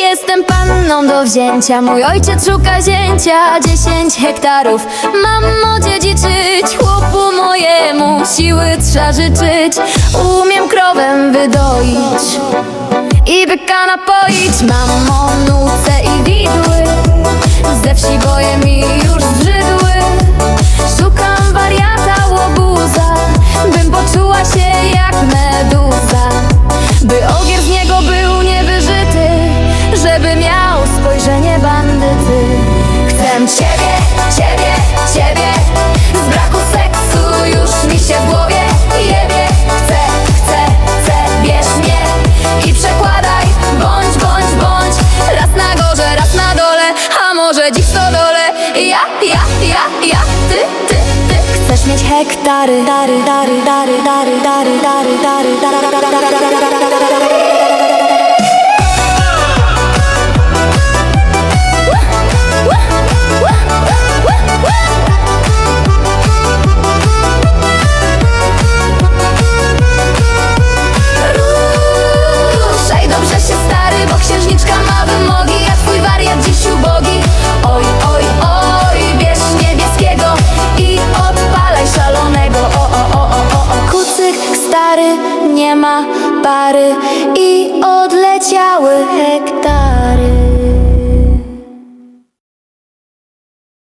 Jestem panną do wzięcia. Mój ojciec szuka zięcia Dziesięć hektarów. Mam odziedziczyć Chłopu mojemu Siły trzeba życzyć. Umiem krowę wydoić I byka napoić. Mam Może dziś to dole Ja, ja, ja, ja, ty, ty, ty Chcesz mieć hektary Dary, dary, dary, dary, dary, dary, dary, dary pary I odleciały